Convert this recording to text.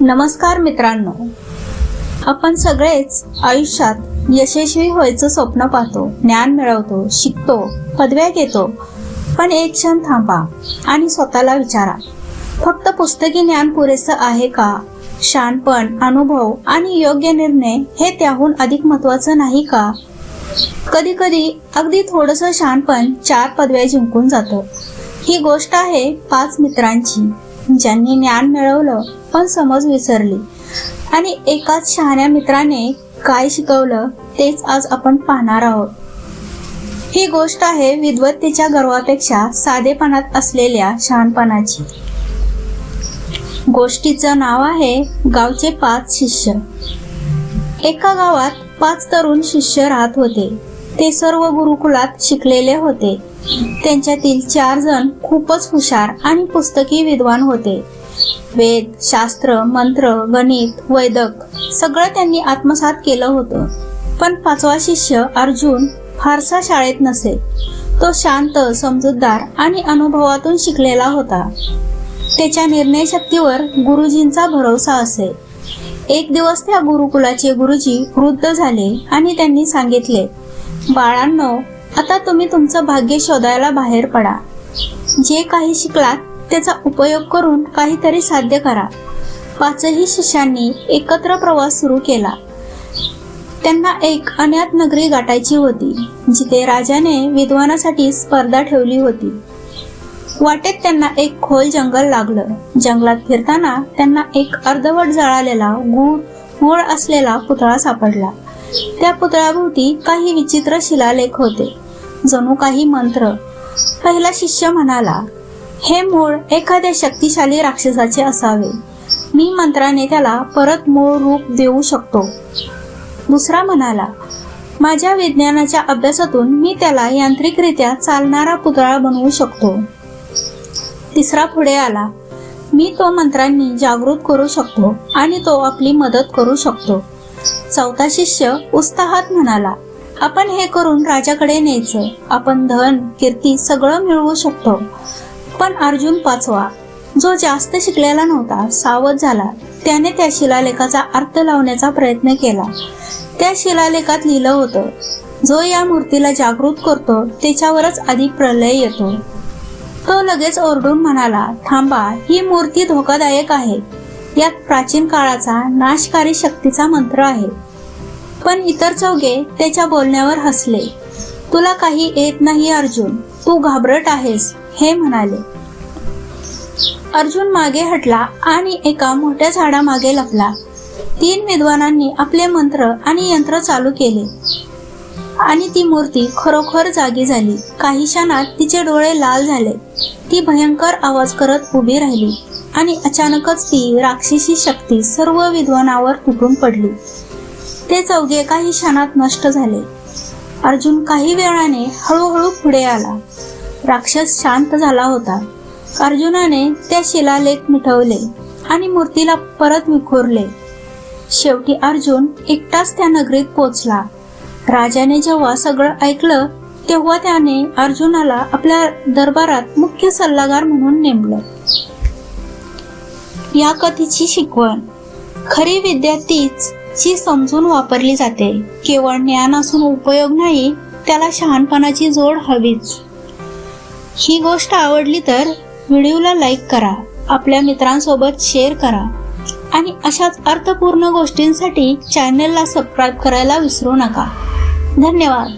नमस्कार मित्रांनो. आपण सगळेच आयुष्यात यशस्वी व्हायचं स्वप्न पाहतो ज्ञान मिळवतो शिकतो पदव्या घेतो. पण एक क्षण थांबा आणि स्वतःला विचारा. फक्त पुस्तकी ज्ञान पुरेसं आहे का? शानपण अनुभव आणि योग्य निर्णय हे त्याहून अधिक महत्वाचं नाही का? कधी कधी अगदी थोडस शानपण चार पदव्या जिंकून जातं. ही गोष्ट आहे पाच मित्रांची. ज्यांनी ज्ञान मिळवलं पण समज विसरली. आणि एकाच शहाण्या मित्राने काय शिकवलं तेच आज आपण पाहणार आहोत. ही गोष्ट आहे विद्वत्तेच्या गर्वापेक्षा साधेपणात असलेल्या शहाणपणाची. गोष्टीचं नाव आहे गावचे पाच शिष्य. एका गावात पाच तरुण शिष्य राहत होते. ते सर्व गुरुकुलात शिकलेले होते. त्यांच्यातील चार जण खूपच हुशार आणि पुस्तकी विद्वान होते. वेद शास्त्र मंत्र गणित वैदक सगळं त्यांनी आत्मसात केलं होतं. पण पाचवा शिष्य अर्जुन फारसा शाळेत नसे. तो शांत समजूतदार आणि अनुभवातून शिकलेला होता. त्याच्या निर्णय शक्तीवर गुरुजींचा भरोसा असे. एक दिवस त्या गुरुकुलाचे गुरुजी वृद्ध झाले आणि त्यांनी सांगितले बाळांनो आता तुम्ही तुमचं भाग्य शोधायला बाहेर पडा. जे काही शिकलात त्याचा उपयोग करून काहीतरी साध्य करा. पाचही शिष्यांनी एकत्र प्रवास सुरू केला. त्यांना एक अज्ञात नगरी गाठायची होती जिथे राजाने विद्वानासाठी स्पर्धा ठेवली होती. वाटेत त्यांना एक खोल जंगल लागलं. जंगलात फिरताना त्यांना एक अर्धवट जळालेला गुळ गुळ असलेला पुतळा सापडला. त्या पुतळ्याभोवती काही विचित्र शिलालेख होते. जणू काही मंत्र. पहिला शिष्य म्हणाला हे मूळ एखाद्या शक्तिशाली राक्षसाचे असावे. मी मंत्राने त्याला परत मूळ रूप देऊ शकतो. दुसरा म्हणाला माझ्या विज्ञानाच्या अभ्यासातून मी त्याला यांत्रिकरित्या चालणारा पुतळा बनवू शकतो. तिसरा पुढे आला मी तो मंत्रांनी जागृत करू शकतो आणि तो आपली मदत करू शकतो. चौथा शिष्य उत्साहात म्हणाला आपण हे करून राजाकडे न्यायचं. आपण धन कीर्ती सगळं मिळवू शकतो. पण अर्जुन पाचवा जो जास्त शिकलेला नव्हता सावध झाला. त्याने त्या शिलालेखाचा अर्थ लावण्याचा प्रयत्न केला. त्या शिलालेखात लिहिलं होतं जो या मूर्तीला जागृत करतो त्याच्यावरच आधी प्रलय येतो. तो लगेच ओरडून म्हणाला थांबा ही मूर्ती धोकादायक आहे. यात प्राचीन काळाचा नाशकारी शक्तीचा मंत्र आहे. पण इतर चौघे त्याच्या बोलण्यावर हसले. तुला काही येत नाही अर्जुन. तू घाबरट आहेस हे म्हणाले. अर्जुन मागे हटला आणि एका मोठ्या झाडामागे लपला. तीन विद्वानांनी आपले मंत्र आणि यंत्र चालू केले. आणि ती मूर्ती खरोखर जागी झाली. काही क्षणात तिचे डोळे लाल झाले. ती भयंकर आवाज करत उभी राहिली आणि अचानकच ती राक्षसी शक्ती सर्व विद्वानावर तुटून पडली. ते चौघे काही क्षणात नष्ट झाले. अर्जुन काही वेळाने हळूहळू पुढे आला. राक्षस शांत झाला होता. अर्जुनाने त्या शिलालेख मिटवले आणि मूर्तीला परत विखुरले. शेवटी अर्जुन एकटाच त्या नगरीत पोचला. राजाने जेव्हा सगळं ऐकलं तेव्हा त्याने अर्जुनाला आपल्या दरबारात मुख्य सल्लागार म्हणून नेमलं. या कथेची शिकवण. खरी विद्या तीच जी समजून वापरली जाते. केवळ ज्ञान असून उपयोग नाही त्याला शहाणपणाची जोड हवीच. ही गोष्ट आवडली तर व्हिडिओला लाईक करा आपल्या मित्रांसोबत शेअर करा आणि अशाच अर्थपूर्ण गोष्टींसाठी चॅनलला सबस्क्राईब करायला विसरू नका. धन्यवाद.